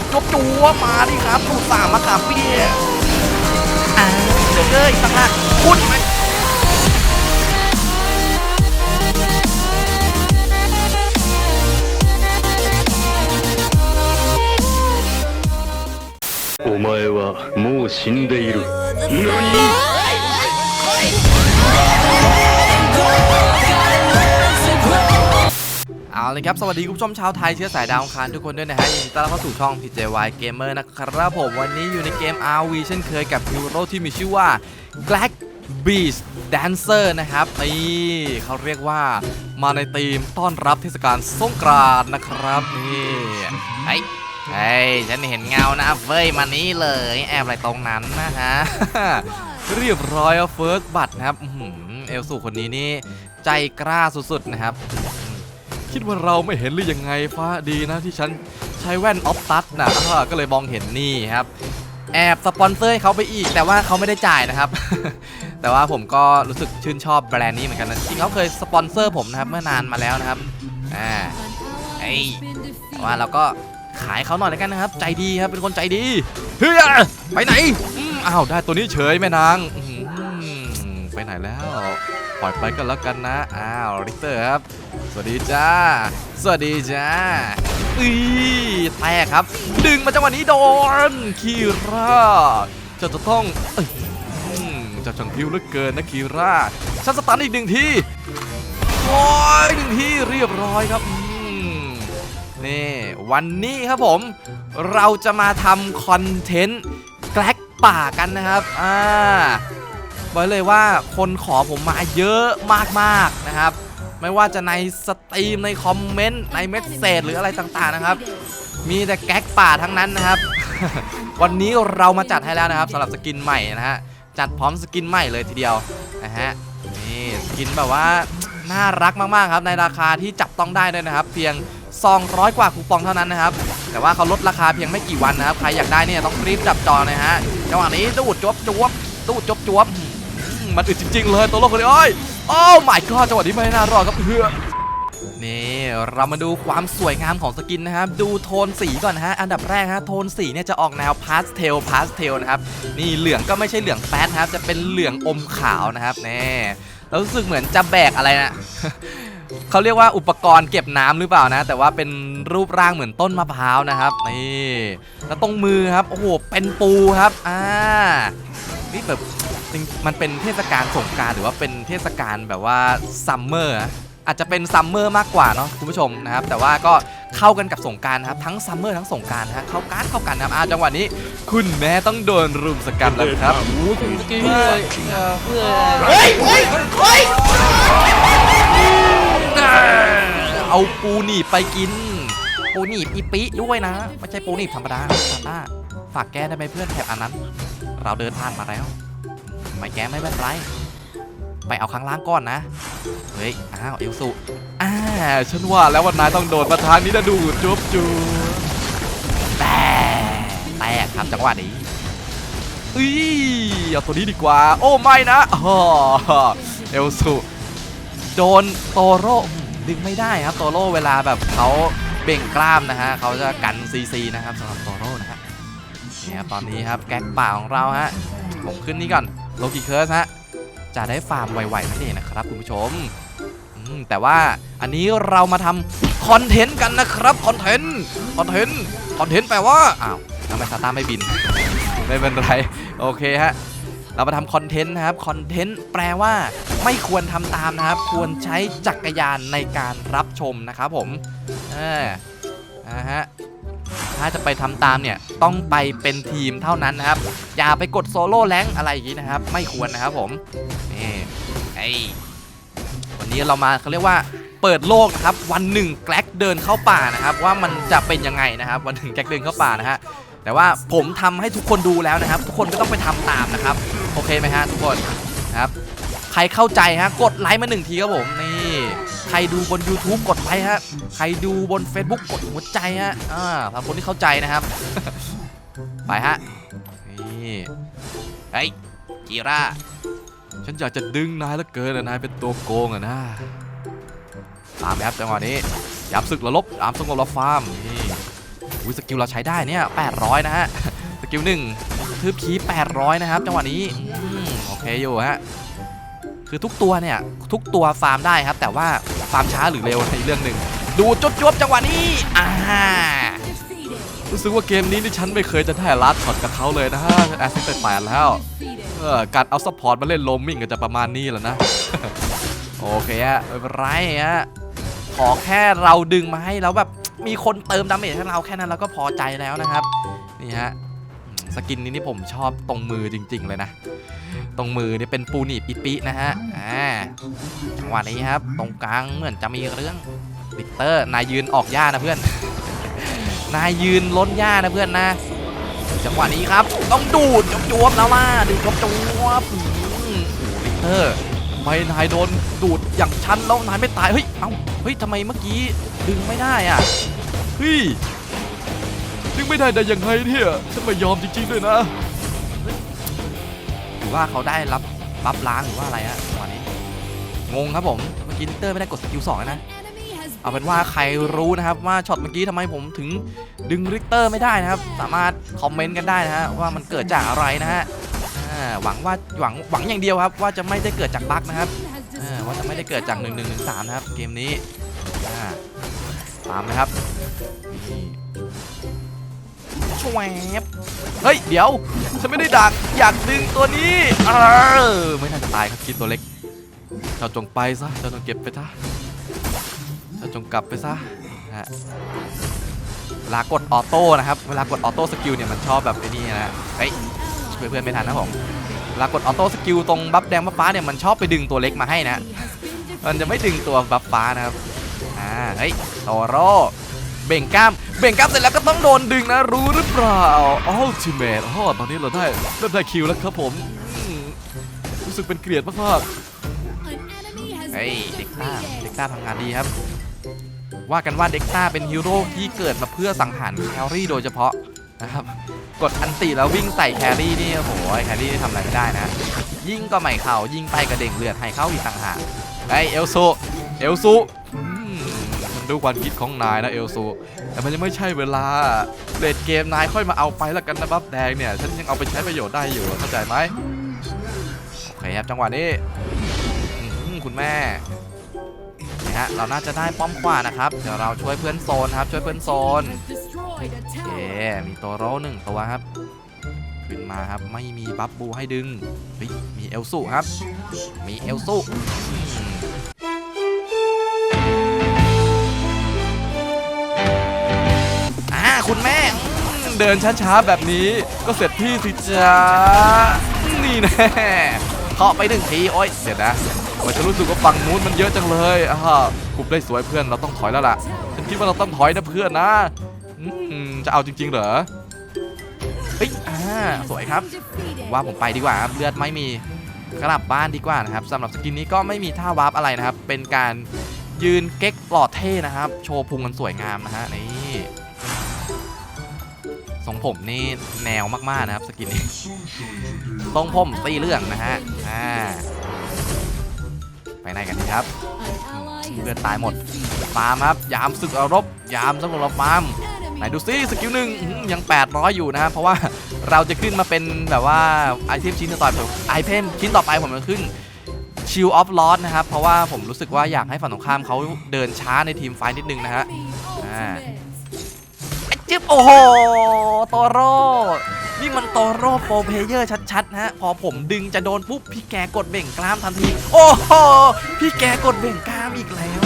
ดจบจัวมาดิครับดูดสามมะขามเปียกอ่าเดี๋ยวเลยตั้งหน้าคุณมัน お前はもう死んでいる何 เอาเลยครับ สวัสดีคุณผู้ชมชาวไทยเชื้อสายดาวอังคารทุกคนด้วยนะฮะยินดีต้อนรับเข้าสู่ช่อง PJY Gamer นะครับผมวันนี้อยู่ในเกม RV เช่นเคยกับฮีโร่ที่มีชื่อว่า Black Beast Dancer นะครับนี่เขาเรียกว่ามาในธีมต้อนรับเทศกาลสงกรานต์นะครับนี่เฮ้ยเฮ้ฉันเห็นเงานะเฟ้ยมานี้เลย แอบอะไรตรงนั้นนะฮะเรียบร้อยเฟิร์สบัตนะครับอื้อหือเอลสูคนนี้นี่ใจกล้าสุดๆนะครับ คิดว่าเราไม่เห็นหรือยังไงฟ้าดีนะที่ฉันใช้แว่นออฟตัสนะอ่าก็เลยมองเห็นนี่ครับ แอบสปอนเซอร์ให้เขาไปอีก แต่ว่าเขาไม่ได้จ่ายนะครับ แต่ว่าผมก็รู้สึกชื่นชอบแบรนด์นี้เหมือนกันนะจริงเขาเคยสปอนเซอร์ผมนะครับเมื่อนานมาแล้วนะครับอ่าไอ้แต่ว่าเราก็ขายเขาหน่อยแล้วกันนะครับ ใจดีครับเป็นคนใจดีเฮ้ยไปไหนอ้าวได้ตัวนี้เฉยแม่นางไปไหนแล้ว ปล่อยไปก็แล้วกันนะ อ้าวริเตอร์ครับ สวัสดีจ้า สวัสดีจ้าอีแตกครับ ดึงมาจังหวะนี้โดน คีร่าจะจะต้องเอ้ยอืมเจะช่างพิวเหลือเกินนะคีร่าฉันสตันอีกหนึ่งทีโอ้ยหนึ่งทีเรียบร้อยครับอืมนี่วันนี้ครับผม เราจะมาทำคอนเทนต์แกลกป่ากันนะครับ อ่า บอกเลยว่าคนขอผมมาเยอะมากๆนะครับ ไม่ว่าจะในสตรีมในคอมเมนต์ในเมสเซจหรืออะไรต่างๆนะครับ มีแต่แก๊กป่าทั้งนั้นนะครับ วันนี้เรามาจัดให้แล้วนะครับสำหรับสกินใหม่นะฮะจัดพร้อมสกินใหม่เลยทีเดียวนะฮะนี่สกินแบบว่าน่ารักมากๆครับในราคาที่จับต้องได้ด้วยนะครับ เพียง 200 กว่าคูปองเท่านั้นนะครับ แต่ว่าเขาลดราคาเพียงไม่กี่วันนะครับ ใครอยากได้เนี่ยต้องรีบจับจองนะฮะจังหวะนี้ตูดจวบจวบตูดจวบจวบ มันอึดจริงๆเลยตัวโลกคนนี้โอ้ยโอ้ my god จังหวะนี้ไม่น่ารอดครับเพื่อนนี่เรามาดูความสวยงามของสกินนะครับ ดูโทนสีก่อนนะฮะ อันดับแรกฮะโทนสีเนี่ยจะออกแนวพาสเทลพาสเทลนะครับ นี่เหลืองก็ไม่ใช่เหลืองแป๊ดนะครับ จะเป็นเหลืองอมขาวนะครับแน่แล้วรู้สึกเหมือนจะแบกอะไรนะเขาเรียกว่าอุปกรณ์เก็บน้ำหรือเปล่านะ แต่ว่าเป็นรูปร่างเหมือนต้นมะพร้าวนะครับนี่แล้วตรงมือครับโอ้โหเป็นปูครับอ่านี่แบบ จริงมันเป็นเทศกาลสงกรารหรือว่าเป็นเทศกาลแบบว่าซัมเมอร์อะอาจจะเป็นซัมเมอร์มากกว่าเนาะคุณผู้ชมนะครับ แต่ว่าก็เข้ากันกับสงกรารนะครับทั้งซัมเมอร์ทั้งสงกรารนะฮะเข้ากันเข้ากันนะครับอ่าจังหวะนี้ คุณแม่ต้องโดนรุมสกรรมแล้วครับโอ้ยคุณสกี้เพื่อเพื่อเฮ้ยเฮ้ยเฮ้ยเอาปูหนีบไปกิน ปูหนีบอีปิด้วยนะไม่ใช่ปูหนีบธรรมดาธรรมดาฝากแก้ได้ไหมเพื่อนแถบอันนั้น เราเดินผ่านมาแล้ว ไม่แก้ไม่เป็นไรไปเอาข้างล่างก่อนนะ เฮ้ย อ้าว เอลสุอ่าฉันว่าแล้ววันนายต้องโดดมาทางนี้นะดูจุ๊บจูแต่แตกครับจังหวะนี้อุ้ยเอาตัวนี้ดีกว่า โอ้ไม่นะอ๋อเอลสุโดนโตโร่ดึงไม่ได้ครับโตโร่เวลาแบบเขาเบ่งกล้ามนะฮะเขาจะกันซีซีนะครับสำหรับโตโร่นะฮะเนี่ยตอนนี้ครับแก๊กป่าของเราฮะผมขึ้นนี่ก่อน โลกิเคิร์สฮะจะได้ฟาร์มไวๆนั่นเองนะครับคุณผู้ชม แต่ว่าอันนี้เรามาทำคอนเทนต์กันนะครับคอนเทนต์คอนเทนต์คอนเทนต์แปลว่าอ้าวทำไมซาต้าไม่บิน ไม่เป็นไร โอเคฮะเรามาทำคอนเทนต์นะครับคอนเทนต์แปลว่าไม่ควรทำตามนะครับ ควรใช้จักรยานในการรับชมนะครับผมออนะฮะ ถ้าจะไปทำตามเนี่ยต้องไปเป็นทีมเท่านั้นนะครับ อย่าไปกดโซโล่แรงอะไรอย่างนี้นะครับ ไม่ควรนะครับผมนี่ไอวันนี้เรามาเขาเรียกว่าเปิดโลกนะครับ วันหนึ่งแกล็กเดินเข้าป่านะครับ ว่ามันจะเป็นยังไงนะครับ วันหนึ่งแกล็กเดินเข้าป่านะฮะแต่ว่าผมทำให้ทุกคนดูแล้วนะครับ ทุกคนก็ต้องไปทำตามนะครับ โอเคไหมฮะทุกคนนะครับ ใครเข้าใจฮะกดไลค์มาหนึ่งทีครับผมนี่ ใครดูบน YouTube กดไลค์ฮะ ใครดูบน Facebook กดหัวใจฮะ อ่าสำหรับคนที่เข้าใจนะครับ ไปฮะ นี่เฮ้ยจีราฉันอยากจะดึงนายเหลือเกินอะนายเป็นตัวโกงอะนะ ตามไปครับจังหวะนี้ยามศึกระลบยามสงบระฟาร์ม นี่อุ้ยสกิลเราใช้ได้เนี่ย800 นะฮะ สกิลหนึ่งทืบคี800 นะครับ จังหวะนี้อโอเคอยู่ฮะคือทุกตัวเนี่ย ทุกตัวฟาร์มได้ครับ แต่ว่า ฟามช้าหรือเร็วในเรื่องหนึ่ง ดูจบจบจังหวะนี้อ่ารู้สึกว่าเกมนี้นี่ฉันไม่เคยจะได้ลัดช็อตกับเขาเลยนะฮะแอสซิสต์แปดแล้วเออการเอาซัพพอร์ตมาเล่นโลมมิ่งก็จะประมาณนี้แหละนะ โอเคฮะไม่เป็นไรฮะขอแค่เราดึงมาให้แล้วแบบมีคนเติมดาเมจให้เราแค่นั้นเราก็พอใจแล้วนะครับ นี่ฮะ สกินนี้นี่ผมชอบตรงมือจริง ๆ เลยนะ ตรงมือนี่เป็นปูหนีบปิปินะฮะอ่าจังหวะนี้ครับ ตรงกลางเหมือนจะมีเรื่องวิเตอร์นายยืนออกหญ้านะเพื่อน นายยืนล้นหญ้านะเพื่อนนะ จังหวะนี้ครับ ต้องดูดจวบแล้วล่ะดูดจวบๆอืมโอ้โหวิเตอร์ทำไมนายโดนดูดอย่างฉันแล้วนายไม่ตายเฮ้ยเอ้าเฮ้ยทำไมเมื่อกี้ดึงไม่ได้อะเฮ้ยดึงไม่ได้ได้ยังไงเนี่ยฉันไม่ยอมจริงๆด้วยนะ รือว่าเขาได้รับบัฟล้างหรือว่าอะไรฮะจังหวะนี้ งงครับผมเมื่อกี้ลิกเตอร์ไม่ได้กดสกิลสองนะเอาเป็นว่าใครรู้นะครับว่าช็อตเมื่อกี้ทำไมผมถึงดึงริกเตอร์ไม่ได้นะครับ สามารถคอมเมนต์กันได้นะฮะว่ามันเกิดจากอะไรนะฮะหวังว่าหวังหวังอย่างเดียวครับ ว่าจะไม่ได้เกิดจากบั๊กนะครับว่าจะไม่ได้เกิดจาก1 1 1 3นะครับเกมนี้ตามนะครับ ชวบเฮ้ย เดี๋ยว ฉันไม่ได้ดัก อยากดึงตัวนี้เออไม่น่าจะตายครับคิดตัวเล็ก เจ้าจงไปซะ เจ้าจงเก็บไปซะ เจ้าจงกลับไปซะฮะเวลากดออโต้นะครับ เวลากดออโต้สกิลเนี่ยมันชอบแบบไอ้นี่นะเฮ้ยเพื่อนไม่ทันนะผมเวลากดออโต้สกิลตรงบัฟแดงบัฟฟ้าเนี่ยมันชอบไปดึงตัวเล็กมาให้นะ มันจะไม่ดึงตัวบัฟฟ้านะครับ อ่า เฮ้ยโตโร่ เบ่งกล้าม เบ่งกล้ามเสร็จแล้วก็ต้องโดนดึงนะรู้หรือเปล่าอัลติเมทอ๋อตอนนี้เราได้เริ่มได้คิวแล้วครับผมอืมรู้สึกเป็นเกลียดมากๆเฮ้ยเด็กต้าเด็กต้าทำงานดีครับ ว่ากันว่าเด็กต้าเป็นฮีโร่ที่เกิดมาเพื่อสังหารแครี่โดยเฉพาะนะครับกดอันติแล้ววิ่งใส่แครี่นี่โอ้โหแครี่นี่ทำอะไรไม่ได้นะ ยิงก็ไม่เข้ายิงไปกระเด่งเลือดให้เข้าอีกต่างหากไอเอลซูเอลซู มันดูความคิดของนายนะเอลซูแต่มันยังไม่ใช่เวลาเลดเกมนายค่อยมาเอาไปแล้วกันนะบัฟแดงเนี่ยฉันยังเอาไปใช้ประโยชน์ได้อยู่เข้าใจไหมโอเคครับจังหวะนี้คุณแม่นะฮะเราน่าจะได้ป้อมขวานะครับเดี๋ยวเราช่วยเพื่อนโซนครับช่วยเพื่อนโซนโอเคมีตัวโร่หนึ่งตัวครับขึ้นมาครับไม่มีบัฟบูให้ดึงเฮ้ยมีเอลสุครับ มีเอลสุ เดินช้าๆแบบนี้ ก็เสร็จพี่สิจ้านี่แน่เคาะไปหนึ่งทีโอ๊ยเดี๋ยวนะมันจะรู้สึกว่าฝั่งนู้นมันเยอะจังเลยอ่าคุบได้สวยเพื่อนเราต้องถอยแล้วล่ะฉันคิดว่าเราต้องถอยนะเพื่อนนะจะเอาจริง ๆ เหรอเฮ้ยอ่าสวยครับ ว่าผมไปดีกว่าครับเลือดไม่มีกลับบ้านดีกว่านะครับสำหรับสกินนี้ก็ไม่มีท่าวาร์ปอะไรนะครับ เป็นการยืนเก๊กหล่อเท่นะครับ โชว์พุงกันสวยงามนะฮะนี่ ทรงผมนี่แนวมากๆนะครับสกินนี้ทรงผมตีเรื่องนะฮะอ่าไปไหนกันดีครับเลือดตายหมดฟาร์มครับ ยามศึกอรบ ยามสำหรับฟาร์มไหนดูซิสกิลหนึ่งอื้อหือยัง 800 อยู่นะเพราะว่าเราจะขึ้นมาเป็นแบบว่าไอเทมชิ้นต่อไปผมไอเทมชิ้นต่อไปผมจะขึ้นชิลออฟลอสนะครับ เพราะว่าผมรู้สึกว่าอยากให้ฝั่งตรงข้ามเขาเดินช้าในทีมไฟท์นิดนึงนะฮะอ่า จึ๊บโอ้โหตอโร่นี่มันตอโร่โปรเพเยอร์ชัดๆฮะพอผมดึงจะโดนปุ๊บพี่แกกดเบ่งกล้ามทันที โอ้โหพี่แกกดเบ่งกล้ามอีกแล้ว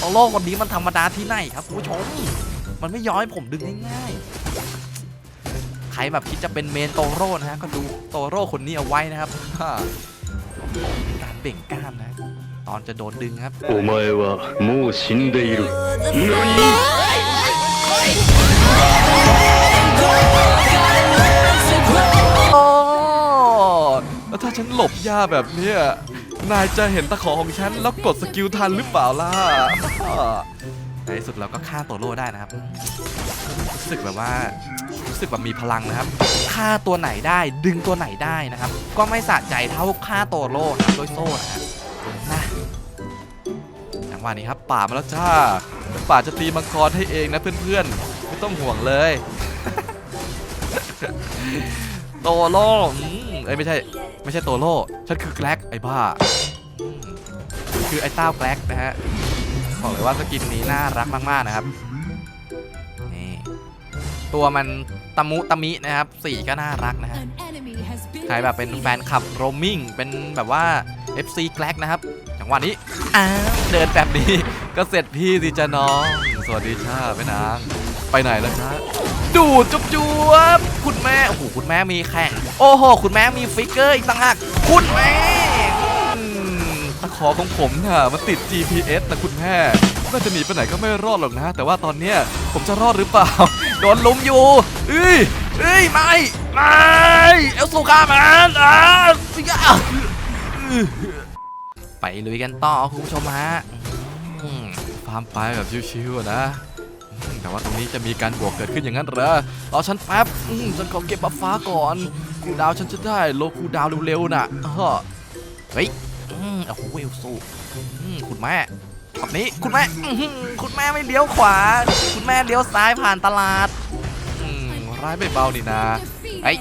ตอโร่คนนี้มันธรรมดาที่ไหนครับผู้ชมมันไม่ย้อยผมดึงง่ายๆใครแบบคิดจะเป็นเมนโตโร่นะฮะก็ดูโตโร่คนนี้เอาไว้นะครับการเบ่งกล้ามนะ ตอนจะโดนดึงครับโอ้ไม่ว่ามูชินเดรุ โอ้แล้วถ้าฉันหลบหญ้าแบบเนี้ยนายจะเห็นตะขอของฉันแล้วกดสกิลทันหรือเปล่าล่ะในที่สุดเราก็ฆ่าตัวโล่ได้นะครับ รู้สึกแบบว่ารู้สึกแบบมีพลังนะครับฆ่าตัวไหนได้ดึงตัวไหนได้นะครับ ก็ไม่สะใจเท่าฆ่าตัวโล่นะครับด้วยโซ่นะครับนะจังหวะนี้ครับป่ามาแล้วจ้า ป่าจะตีมังกรให้เองนะเพื่อนๆ ไม่ไม่ต้องห่วงเลย โตโล่อืมเอ้ยไม่ใช่ ไม่ใช่โตโล่ฉันคือแกล็กไอ้บ้าอืมคือไอ้เต้าแกล็กนะฮะ บอกเลยว่าสกินนี้น่ารักมากๆนะครับ นี่ ตัวมันตะมุตะมินะครับสีก็น่ารักนะฮะ ใครแบบเป็นแฟนคลับโรมมิ่งเป็นแบบว่า FC แกล็กนะครับ จังหวะนี้อ้าวเดินแบบนี้ ก็เสร็จพี่สิจ้าน้อง สวัสดีจ้าแม่นางไปไหนแล้วจ้าดูดจุ๊บจุ๊บคุณแม่โอ้โหคุณแม่มีแข่งโอ้โหคุณแม่มีฟิกเกอร์อีกต่างหากคุณแม่อืมตะขอของผมน่ะมันติด GPS นะคุณแม่น่าจะหนีไปไหนก็ไม่รอดหรอกนะ แต่ว่าตอนเนี้ยผมจะรอดหรือเปล่าโดนลุมอยู่เอ้ยเอ้ยไม่ไม่เอลซูคามันอ่าสิกะไปลุยกันต่อคุณผู้ชมฮะามไปแบบชิวๆนะแต่ว่าตรงนี้จะมีการบวกเกิดขึ้นอย่างนั้นเหรอรอฉันแป๊บฉันขอเก็บบัฟฟ้าก่อนคูดาวฉันจะได้โลคูดาวเร็วๆน่ะเฮ้ยอืมโอ้โหเอลซูคุณแม่แบบนี้คุณแม่คุณแม่ไม่เลี้ยวขวา คุณแม่เลี้ยวซ้ายผ่านตลาดอืมร้ายไม่เบานี่นะไอ้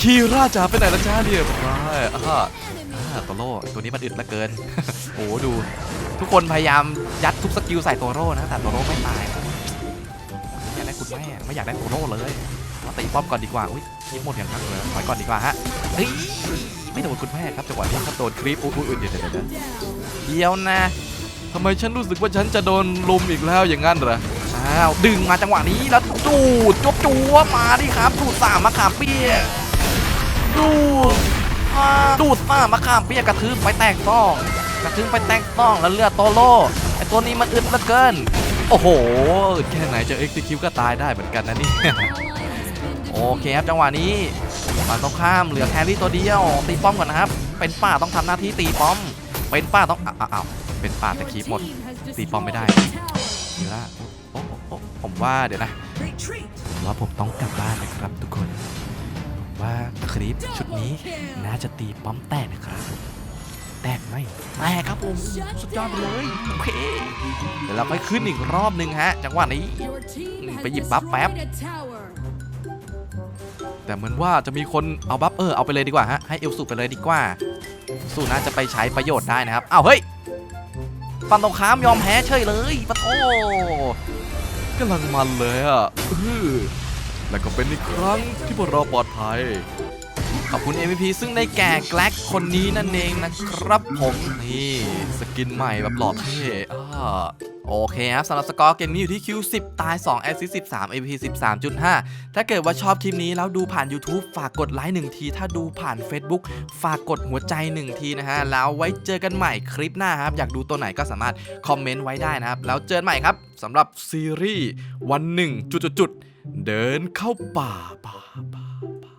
คีราจ๋าไปไหนละจ้าเนี่ยร้ายอ่าอ่า โตโร่ตัวนี้มันอึดเหลือเกิน โอ้โหดู ทุกคนพยายามยัดทุกสกิลใส่โตโร่นะ แต่โตโร่ไม่ตายอยากได้คุณแม่ไม่อยากได้โตโร่เลยมาตีป้อมก่อนดีกว่า อุ้ยคลิปหมดอย่างนั้นเลยถอยก่อนดีกว่าฮะเฮ้ยไม่โดนคุณแม่ครับจังหวะนี้ครับโดนคลิปอุ้ยอุ้ยเดี๋ยวเดี๋ยวเดี๋ยวเดียวนะทำไมฉันรู้สึกว่าฉันจะโดนลุมอีกแล้วอย่างนั้นเหรออ้าวดึงมาจังหวะนี้แล้วจูดจบจัวมาดิครับดูดสามมะขามเปียกดูด ดูดสามมะขามเปียกกระทืบไปแตกต้อง กระทืบไปแตกต้องแล้วเลือดโตโลไอตัวนี้มันอึดเหลือเกิน โอ้โห แค่ไหนจะเอ็กซ์คิวก็ตายได้เหมือนกันนะนี่ โอเคครับจังหวะนี้ฝั่งตรงข้ามเหลือแครี่ตัวเดียวตีป้อมก่อนนะครับ เป็นป่าต้องทำหน้าที่ตีป้อม เป็นป่าต้องอ้าวเป็นป่าแต่คีบหมด ตีป้อมไม่ได้ทีละโอ้โอ้โอ้ผมว่าเดี๋ยวนะผมว่าผมต้องกลับบ้านนะครับทุกคน ว่าคลิปชุดนี้น่าจะตีป้อมแตกนะครับ แตกไหมแตกครับผมสุดยอดไปเลยโอเคเดี๋ยวเราค่อยขึ้นอีกรอบหนึ่งฮะ จังหวะนี้ไปหยิบบัฟแป๊บแต่เหมือนว่าจะมีคนเอาบัฟเออเอาไปเลยดีกว่าฮะให้เอลสูไปเลยดีกว่า สูน่าจะไปใช้ประโยชน์ได้นะครับอ้าวเฮ้ยฝั่งตรงข้ามยอมแพ้เฉยเลยปะโถกำลังมันเลยอะ และก็เป็นอีกครั้งที่พวกเราปลอดภัย ขอบคุณ MVP ซึ่งได้แก่แกล็กคนนี้นั่นเองนะครับผมนี่สกินใหม่แบบหล่อเท่อ่าโอเคครับสำหรับสกอร์เกมนี้อยู่ที่ Q10 ตาย2 a s s i s t 13 MVP 13.5 ถ้าเกิดว่าชอบคลิปนี้แล้วดูผ่าน YouTube ฝากกดไลค์หนึ่งที ถ้าดูผ่าน Facebook ฝากกดหัวใจหนึ่งทีนะฮะ แล้วไว้เจอกันใหม่คลิปหน้าครับ อยากดูตัวไหนก็สามารถคอมเมนต์ไว้ได้นะครับ แล้วเจอกันใหม่ครับสำหรับซีรีส์วันหนึ่งจุดๆ เดินเข้าป่าป่าป่าป่า